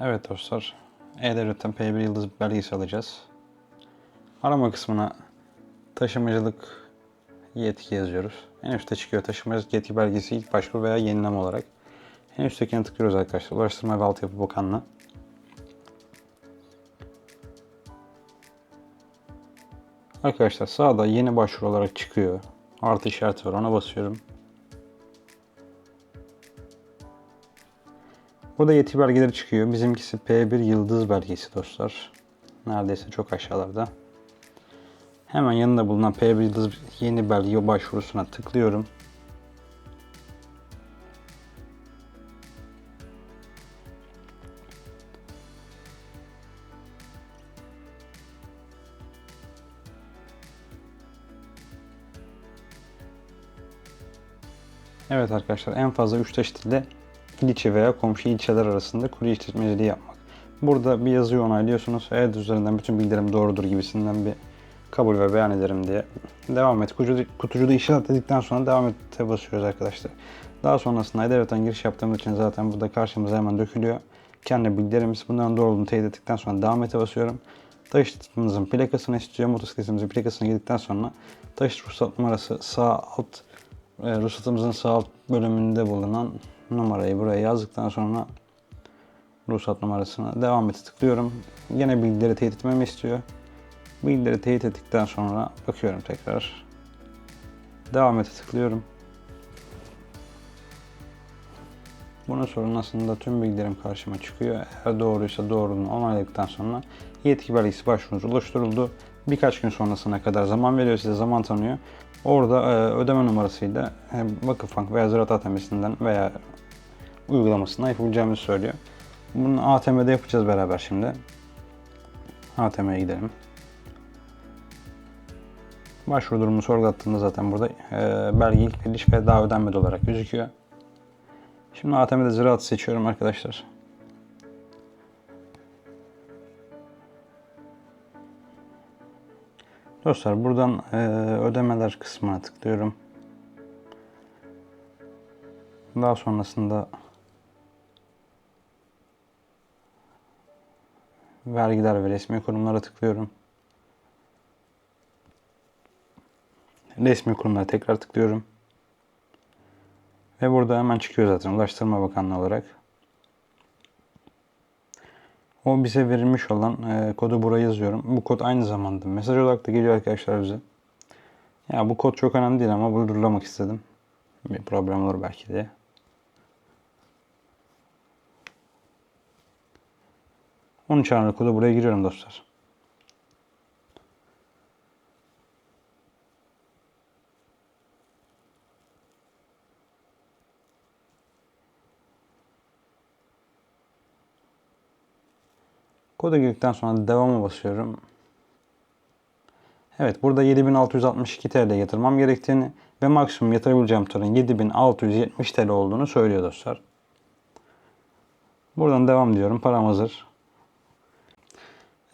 Evet dostlar, E-Devlet'ten P1 Yıldız belgesi alacağız. Arama kısmına taşımacılık yetki yazıyoruz. En üstte çıkıyor taşımacılık yetki belgesi ilk başvuru veya yenileme olarak. En üsttekine tıklıyoruz arkadaşlar. Ulaştırma ve Altyapı Bakanlığı. Arkadaşlar sağda yeni başvuru olarak çıkıyor. Artı işareti var ona basıyorum. Burada yetki belgeleri çıkıyor. Bizimkisi P1 yıldız belgesi dostlar. Neredeyse çok aşağılarda. Hemen yanında bulunan P1 yıldız yeni belge başvurusuna tıklıyorum. Evet arkadaşlar en fazla 3 taş dilde il içi veya komşu ilçeler arasında kurye işletmeciliği yapmak. Burada bir yazıyı onaylıyorsunuz. Evet üzerinden bütün bilgilerim doğrudur gibisinden bir kabul ve beyan ederim diye. Devam et. Kutucuda, kutucuda işaretledikten sonra devam et'e basıyoruz arkadaşlar. Daha sonrasında E-Devlet'ten giriş yaptığımız için zaten burada karşımıza hemen dökülüyor. Kendi bilgilerimiz bunların doğru olduğunu teyit ettikten sonra devam et'e basıyorum. Taşıtımızın plakasını istiyor. Motosikletimizin plakasına girdikten sonra taşıt ruhsat numarası sağ alt e, ruhsatımızın sağ alt bölümünde bulunan numarayı buraya yazdıktan sonra ruhsat numarasına devam et tıklıyorum. Yine bilgileri teyit etmemi istiyor. Bilgileri teyit ettikten sonra bakıyorum tekrar. Devam et tıklıyorum. Bunun sonrasında tüm bilgilerim karşıma çıkıyor. Eğer doğruysa doğruluğunu onayladıktan sonra yetki belgesi başvurunuz oluşturuldu. Birkaç gün sonrasına kadar zaman veriyor size zaman tanıyor. Orada e, ödeme numarasıyla e, Vakıfbank veya Ziraat ATM'sinden veya uygulamasından yapabileceğimizi söylüyor. Bunu ATM'de yapacağız beraber şimdi. ATM'ye gidelim. Başvuru durumunu sorgulattığında zaten burada e, belge ilk veriliş ve daha ödenmedi olarak gözüküyor. Şimdi ATM'de ziraat seçiyorum arkadaşlar. Dostlar buradan e, ödemeler kısmına tıklıyorum. Daha sonrasında vergiler ve resmi kurumlara tıklıyorum. Resmi kurumlara tekrar tıklıyorum. Ve burada hemen çıkıyor zaten Ulaştırma Bakanlığı olarak. O bize verilmiş olan e, kodu buraya yazıyorum. Bu kod aynı zamanda mesaj olarak da geliyor arkadaşlar bize. Ya bu kod çok önemli değil ama bulundurlamak istedim. Bir problem olur belki diye. Onun çağrı kodu buraya giriyorum dostlar. Koda girdikten sonra devama basıyorum. Evet burada 7662 TL yatırmam gerektiğini ve maksimum yatırabileceğim tutarın 7670 TL olduğunu söylüyor dostlar. Buradan devam diyorum. Param hazır.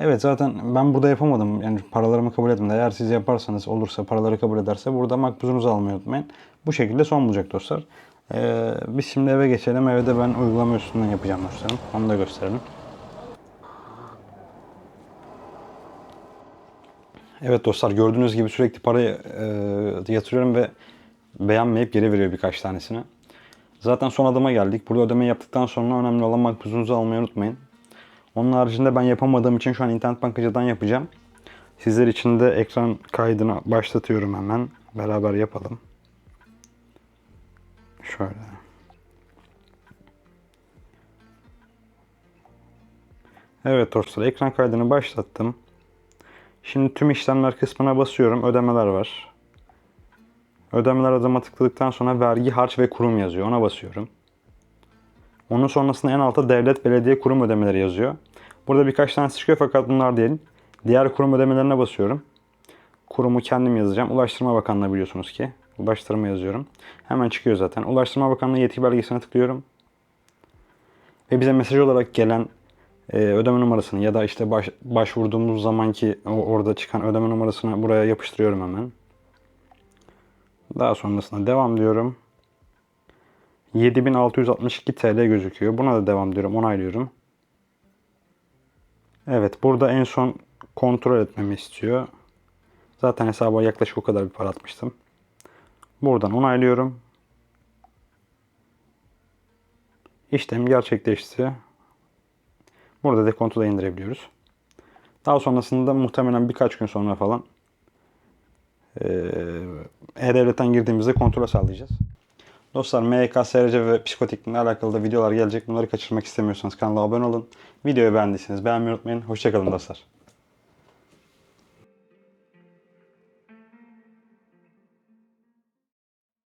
Evet zaten ben burada yapamadım. Yani paralarımı kabul etmedi. Eğer siz yaparsanız olursa paraları kabul ederse burada makbuzunuzu almayı unutmayın. Bu şekilde son bulacak dostlar. Ee, biz şimdi eve geçelim. Evde ben uygulama üstünden yapacağım dostlarım. Onu da gösterelim. Evet dostlar gördüğünüz gibi sürekli parayı e, yatırıyorum ve beğenmeyip geri veriyor birkaç tanesini. Zaten son adıma geldik. Burada ödeme yaptıktan sonra önemli olan makbuzunuzu almayı unutmayın. Onun haricinde ben yapamadığım için şu an internet bankacıdan yapacağım. Sizler için de ekran kaydını başlatıyorum hemen. Beraber yapalım. Şöyle. Evet dostlar ekran kaydını başlattım. Şimdi tüm işlemler kısmına basıyorum. Ödemeler var. Ödemeler adıma tıkladıktan sonra vergi, harç ve kurum yazıyor. Ona basıyorum. Onun sonrasında en altta devlet, belediye, kurum ödemeleri yazıyor. Burada birkaç tane çıkıyor fakat bunlar değil. Diğer kurum ödemelerine basıyorum. Kurumu kendim yazacağım. Ulaştırma Bakanlığı biliyorsunuz ki. Ulaştırma yazıyorum. Hemen çıkıyor zaten. Ulaştırma Bakanlığı yetki belgesine tıklıyorum. Ve bize mesaj olarak gelen e, ödeme numarasını ya da işte baş, başvurduğumuz zamanki o, orada çıkan ödeme numarasını buraya yapıştırıyorum hemen. Daha sonrasında devam diyorum. 7662 TL gözüküyor. Buna da devam diyorum. Onaylıyorum. Evet burada en son kontrol etmemi istiyor. Zaten hesaba yaklaşık o kadar bir para atmıştım. Buradan onaylıyorum. İşlem gerçekleşti. Burada dekontu da indirebiliyoruz. Daha sonrasında muhtemelen birkaç gün sonra falan E-Devlet'ten girdiğimizde kontrole sağlayacağız. Dostlar MYK, SRC ve psikoteknikle alakalı da videolar gelecek. Bunları kaçırmak istemiyorsanız kanala abone olun. Videoyu beğendiyseniz beğenmeyi unutmayın. Hoşçakalın dostlar.